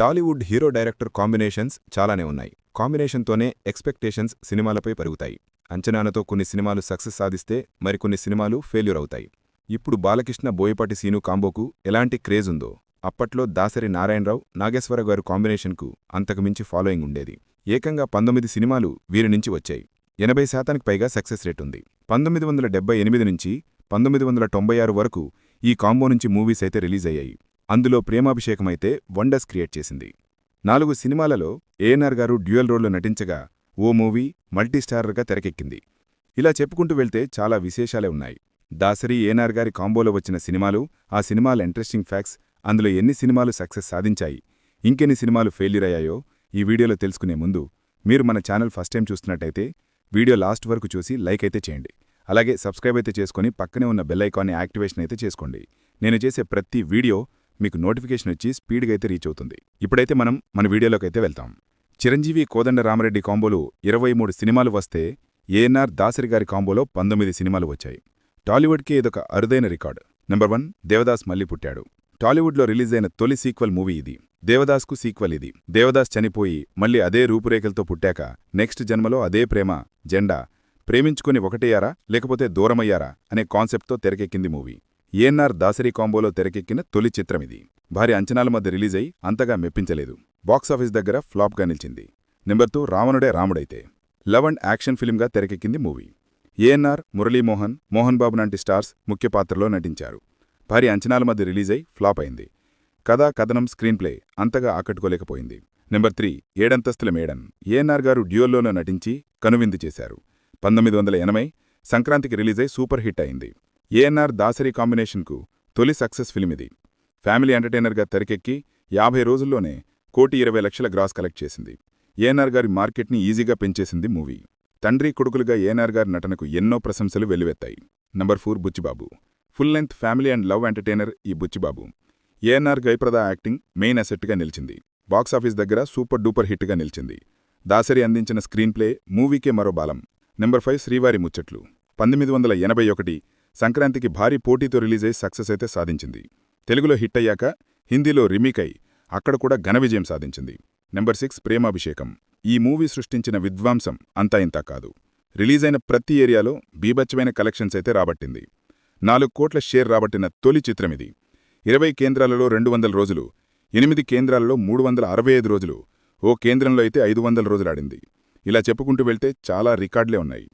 Tollywood hero director combinations చాలానే ఉన్నాయి. కాంబినేషన్తోనే expectations సినిమాలపై పెరుగుతాయి. అంచనాలతో కొన్ని సినిమాలు సక్సెస్ సాధిస్తే మరికొన్ని సినిమాలు ఫెయిల్యూర్ అవుతాయి. ఇప్పుడు బాలకృష్ణ బోయపాటి సీను కాంబోకు ఎలాంటి క్రేజ్ ఉందో అప్పట్లో దాసరి నారాయణరావు నాగేశ్వర గారు కాంబినేషన్కు అంతకుమించి ఫాలోయింగ్ ఉండేది. ఏకంగా పంతొమ్మిది సినిమాలు వీరి నుంచి వచ్చాయి. ఎనభై శాతానికి పైగా సక్సెస్ రేట్ ఉంది. పంతొమ్మిది వందల డెబ్బై ఎనిమిది నుంచి పంతొమ్మిది వందల తొంభై ఆరు వరకు ఈ కాంబో నుంచి మూవీస్ అయితే రిలీజ్ అయ్యాయి. అందులో ప్రేమాభిషేకమైతే వండర్స్ క్రియేట్ చేసింది. నాలుగు సినిమాలలో ఏఎన్ఆర్ గారు డ్యూయల్ రోల్లో నటించగా ఓ మూవీ మల్టీస్టారర్గా తెరకెక్కింది. ఇలా చెప్పుకుంటూ వెళ్తే చాలా విశేషాలే ఉన్నాయి. దాసరి ఏఎన్ఆర్ గారి కాంబోలో వచ్చిన సినిమాలు ఆ సినిమాల ఇంట్రెస్టింగ్ ఫ్యాక్ట్స్ అందులో ఎన్ని సినిమాలు సక్సెస్ సాధించాయి ఇంకెన్ని సినిమాలు ఫెయిల్యూర్ అయ్యాయో ఈ వీడియోలో తెలుసుకునే ముందు మీరు మన ఛానల్ ఫస్ట్ టైం చూస్తున్నట్టయితే వీడియో లాస్ట్ వరకు చూసి లైక్ అయితే చేయండి. అలాగే సబ్స్క్రైబ్ అయితే చేసుకుని పక్కనే ఉన్న బెల్ ఐకాన్ని యాక్టివేషన్ అయితే చేసుకోండి. నేను చేసే ప్రతి వీడియో మీకు నోటిఫికేషన్ వచ్చి స్పీడ్గా అయితే రీచ్ అవుతుంది. ఇప్పుడైతే మనం మన వీడియోలోకైతే వెళ్తాం. చిరంజీవి కోదండ రామరెడ్డి కాంబోలు ఇరవై మూడు సినిమాలు వస్తే ఏఎన్ఆర్ దాసరి గారి కాంబోలో పంతొమ్మిది సినిమాలు వచ్చాయి. టాలీవుడ్కి ఇదొక అరుదైన రికార్డు. నెంబర్ వన్ దేవదాస్ మళ్ళీ పుట్టాడు. టాలీవుడ్లో రిలీజ్ అయిన తొలి సీక్వెల్ మూవీ ఇది. దేవదాస్కు సీక్వెల్ ఇది. దేవదాస్ చనిపోయి మళ్ళీ అదే రూపురేఖలతో పుట్టాక నెక్స్ట్ జన్మలో అదే ప్రేమ జెండా ప్రేమించుకుని ఒకటేయారా లేకపోతే దూరమయ్యారా అనే కాన్సెప్ట్తో తెరకెక్కింది మూవీ. ఏఎన్ఆర్ దాసరి కాంబోలో తెరకెక్కిన తొలి చిత్రమిది. భారీ అంచనాల మధ్య రిలీజ్ అయి అంతగా మెప్పించలేదు. బాక్సాఫీస్ దగ్గర ఫ్లాప్గా నిలిచింది. Number two Ravanude Ramudaithe. Love and action ఫిల్మ్గా తెరకెక్కింది మూవీ. ఏఎన్ఆర్ మురళీమోహన్ మోహన్ బాబు లాంటి స్టార్స్ ముఖ్య పాత్రలో నటించారు. భారీ అంచనాల మధ్య రిలీజ్ అయి ఫ్లాప్ అయింది. కథా కథనం స్క్రీన్ ప్లే అంతగా ఆకట్టుకోలేకపోయింది. Number three Edanthasthula Meda. ANR గారు డ్యూయల్లోనూ నటించి కనువిందు చేశారు. పంతొమ్మిది వందల ఎనభై సంక్రాంతికి రిలీజ్ అయి సూపర్ హిట్ అయింది. ఏఎన్ఆర్ దాసరి కాంబినేషన్కు తొలి సక్సెస్ ఫిల్మ్ ఇది ఫ్యామిలీ ఎంటర్టైనర్గా తెరకెక్కి యాభై రోజుల్లోనే కోటి ఇరవై లక్షల గ్రాస్ కలెక్ట్ చేసింది. ఏఎన్ఆర్ గారి మార్కెట్ని ఈజీగా పెంచేసింది మూవీ. తండ్రి కొడుకులుగా ఏఎన్ఆర్ గారి నటనకు ఎన్నో ప్రశంసలు వెల్లువెత్తాయి. Number four Buchi Babu. Full length family and love entertainer ఈ బుచ్చిబాబు. ఏఎన్ఆర్ గైప్రద యాక్టింగ్ మెయిన్ అసెట్గా నిలిచింది. బాక్సాఫీస్ దగ్గర సూపర్ డూపర్ హిట్గా నిలిచింది. దాసరి అందించిన స్క్రీన్ ప్లే మూవీకే మరో బాలం. నెంబర్ ఫైవ్ శ్రీవారి ముచ్చట్లు. పంతొమ్మిది వందల ఎనభై ఒకటి సంక్రాంతికి భారీ పోటీతో రిలీజ్ అయి సక్సెస్ అయితే సాధించింది. తెలుగులో హిట్ అయ్యాక హిందీలో రిమీక్ అయి అక్కడ కూడా ఘన విజయం సాధించింది. Number six Premabhishekam. ఈ మూవీ సృష్టించిన విద్వాంసం అంతా ఇంతా కాదు. రిలీజ్ అయిన ప్రతి ఏరియాలో బీభత్సమైన కలెక్షన్స్ అయితే రాబట్టింది. నాలుగు కోట్ల షేర్ రాబట్టిన తొలి చిత్రమిది ఇరవై కేంద్రాలలో రెండు వందల రోజులు ఎనిమిది కేంద్రాలలో మూడు వందల అరవై ఐదు రోజులు ఓ కేంద్రంలో అయితే ఐదు వందల రోజులాడింది ఇలా చెప్పుకుంటూ వెళ్తే చాలా రికార్డులే ఉన్నాయి.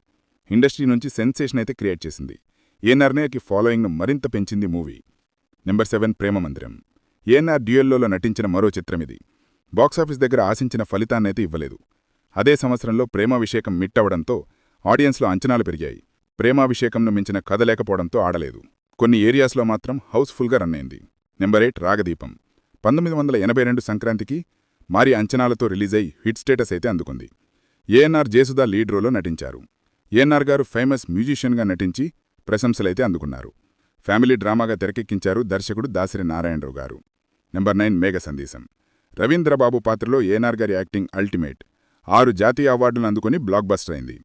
ఇండస్ట్రీ నుంచి సెన్సేషన్ అయితే క్రియేట్ చేసింది. ఏఎన్ఆర్నేకి ఫాలోయింగ్ను మరింత పెంచింది మూవీ? నెంబర్ సెవెన్ ప్రేమ మందిరం. ఏఎన్ఆర్ డ్యూయల్లోలో నటించిన మరో చిత్రమిది బాక్సాఫీస్ దగ్గర ఆశించిన ఫలితాన్నైతే ఇవ్వలేదు. అదే సంవత్సరంలో ప్రేమాభిషేకం మిట్టవడంతో ఆడియన్స్లో అంచనాలు పెరిగాయి. ప్రేమాభిషేకంను మించిన కథ లేకపోవడంతో ఆడలేదు. కొన్ని ఏరియాస్లో మాత్రం హౌస్ఫుల్గా రన్ అయింది. Number eight Ragadeepam. పంతొమ్మిది వందల ఎనభై రెండు సంక్రాంతికి మారి అంచనాలతో రిలీజ్ అయి హిట్ స్టేటస్ అయితే అందుకుంది. ఏఎన్ఆర్ జేసుదా లీడ్ రోలో నటించారు. ఏఎన్ఆర్ గారు ఫేమస్ మ్యూజిషియన్గా నటించి ప్రశంసలైతే అందుకున్నారు. ఫ్యామిలీ డ్రామాగా తెరకెక్కించారు దర్శకుడు దాసరి నారాయణరావు గారు నెంబర్ నైన్ మేఘ సందేశం. రవీంద్రబాబు పాత్రలో ఏనార్ గారి యాక్టింగ్ అల్టిమేట్. ఆరు జాతీయ అవార్డులను అందుకుని బ్లాక్ బస్టర్ అయింది.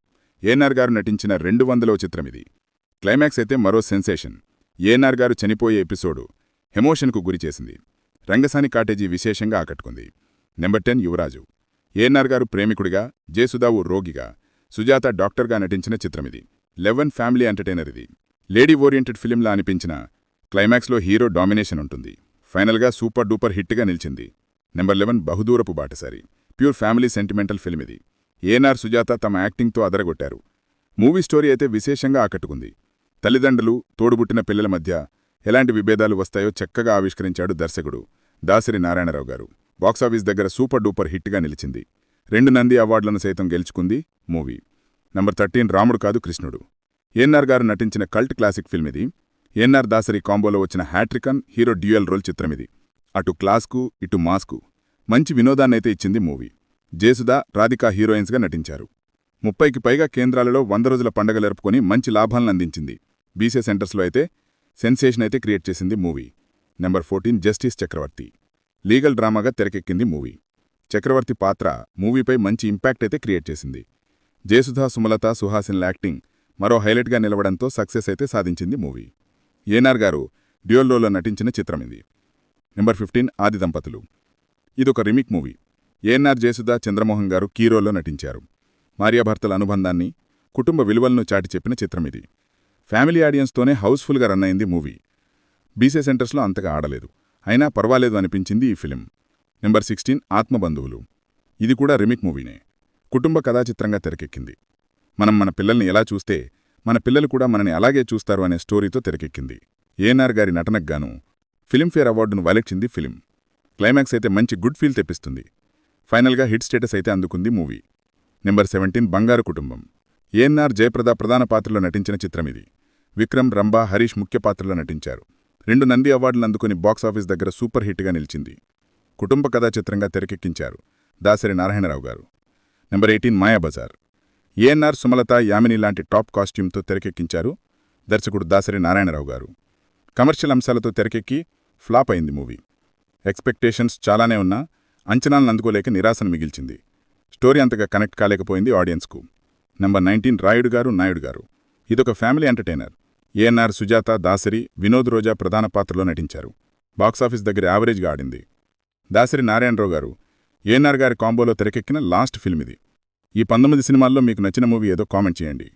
ఏనార్ గారు నటించిన రెండు వందలో చిత్రం ఇది. క్లైమాక్స్ అయితే మరో సెన్సేషన్. ఏనార్ గారు చనిపోయే ఎపిసోడు ఎమోషన్కు గురిచేసింది రంగసాని కాటేజీ విశేషంగా ఆకట్టుకుంది. నెంబర్ టెన్ యువరాజు. ఏఎన్ఆర్ గారు ప్రేమికుడిగా జేసుదావు రోగిగా సుజాత డాక్టర్గా నటించిన చిత్రమిది లెవెన్ ఫ్యామిలీ ఎంటర్టైనర్ ఇది. లేడీ ఓరియంటెడ్ ఫిలింలా అనిపించిన క్లైమాక్స్లో హీరో డామినేషన్ ఉంటుంది. ఫైనల్గా సూపర్ డూపర్ హిట్గా నిలిచింది. నెంబర్ లెవెన్ బహుదూరపు బాటసారి. ప్యూర్ ఫ్యామిలీ సెంటిమెంటల్ ఫిల్మ్ ఇది. ఏఎన్ఆర్ సుజాత తమ యాక్టింగ్తో అదరగొట్టారు. మూవీ స్టోరీ అయితే విశేషంగా ఆకట్టుకుంది. తల్లిదండ్రులు తోడుబుట్టిన పిల్లల మధ్య ఎలాంటి విభేదాలు వస్తాయో చక్కగా ఆవిష్కరించాడు దర్శకుడు దాసరి నారాయణరావు గారు. బాక్సాఫీస్ దగ్గర సూపర్ డూపర్ హిట్గా నిలిచింది. రెండు నంది అవార్డులను సైతం గెలుచుకుంది మూవీ. నంబర్ థర్టీన్ రాముడు కాదు కృష్ణుడు. ఎన్ఆర్ గారు నటించిన కల్ట్ క్లాసిక్ ఫిల్మ్ ఇది. ఎన్ఆర్ దాసరి కాంబోలో వచ్చిన హ్యాట్రికన్ హీరో డ్యూయల్ రోల్ చిత్రమిది అటు క్లాస్కు ఇటు మాస్కు. మంచి వినోదాన్నైతే ఇచ్చింది మూవీ. జేసుదా రాధికా హీరోయిన్స్గా నటించారు. ముప్పైకి పైగా కేంద్రాలలో వంద రోజుల పండగలెరుపుకొని మంచి లాభాలను అందించింది. బీసీ సెంటర్స్లో అయితే సెన్సేషన్ అయితే క్రియేట్ చేసింది movie. Number fourteen justice Chakravarthy. Legal డ్రామాగా తెరకెక్కింది మూవీ. చక్రవర్తి పాత్ర మూవీపై మంచి ఇంపాక్ట్ అయితే క్రియేట్ చేసింది. జయసుధా సుమలత సుహాసిన్ల యాక్టింగ్ మరో హైలైట్గా నిలవడంతో సక్సెస్ అయితే సాధించింది మూవీ. ఏనార్ గారు డ్యూయల్ రోల్లో నటించిన చిత్రం ఇది. Number fifteen Aadi Dampatulu. ఇదొక రిమిక్ మూవీ. ఏఎన్ఆర్ జయసుధా చంద్రమోహన్ గారు కీరోలో నటించారు. భార్యాభర్తల అనుబంధాన్ని కుటుంబ విలువలను చాటి చెప్పిన చిత్రం ఇది. ఫ్యామిలీ ఆడియన్స్తోనే హౌస్ఫుల్గా రన్ అయింది మూవీ. బీసీ సెంటర్స్లో అంతగా ఆడలేదు. అయినా పర్వాలేదు అనిపించింది ఈ ఫిలిం. Number sixteen ఆత్మబంధువులు. ఇది కూడా రిమిక్ మూవీనే. కుటుంబ కథా చిత్రంగా తెరకెక్కింది. మనం మన పిల్లల్ని ఎలా చూస్తే మన పిల్లలు కూడా మనని అలాగే చూస్తారు అనే స్టోరీతో తెరకెక్కింది. ఏఎన్ఆర్ గారి నటనకు గాను ఫిలింఫేర్ అవార్డును వలెక్చింది ఫిలిం. క్లైమాక్స్ అయితే మంచి గుడ్ ఫీల్ తెప్పిస్తుంది. ఫైనల్గా హిట్ స్టేటస్ అయితే అందుకుంది మూవీ. నెంబర్ సెవెంటీన్ బంగారు కుటుంబం. ఏఎన్ఆర్ జయప్రద ప్రధాన పాత్రలో నటించిన చిత్రం ఇది. విక్రమ్ రంభా హరీష్ ముఖ్య పాత్రలో నటించారు. రెండు నంది అవార్డులు అందుకుని బాక్సాఫీస్ దగ్గర సూపర్ హిట్గా నిలిచింది. కుటుంబ కథా చిత్రంగా తెరకెక్కించారు దాసరి నారాయణరావు గారు. Number eighteen Mayabazar. ANR Sumalatha Yamini లాంటి టాప్ కాస్ట్యూమ్తో తెరకెక్కించారు దర్శకుడు దాసరి నారాయణరావు గారు. కమర్షియల్ అంశాలతో తెరకెక్కి ఫ్లాప్ అయింది మూవీ. ఎక్స్పెక్టేషన్స్ చాలానే ఉన్నా అంచనాలను అందుకోలేక నిరాశను మిగిల్చింది. స్టోరీ అంతగా కనెక్ట్ కాలేకపోయింది ఆడియన్స్కు. నెంబర్ నైన్టీన్ రాయుడు గారు నాయుడు గారు. ఇదొక ఫ్యామిలీ ఎంటర్టైనర్. ఏఎన్ఆర్ సుజాత దాసరి వినోద్ రోజా ప్రధాన పాత్రలో నటించారు. బాక్సాఫీస్ దగ్గర యావరేజ్గా ఆడింది. దాసరి నారాయణరావు గారు ఏఎన్ఆర్ గారి కాంబోలో తెరకెక్కిన లాస్ట్ ఫిల్మ్ ఇది. ఈ పంతొమ్మిది సినిమాల్లో మీకు నచ్చిన మూవీ ఏదో కామెంట్ చేయండి.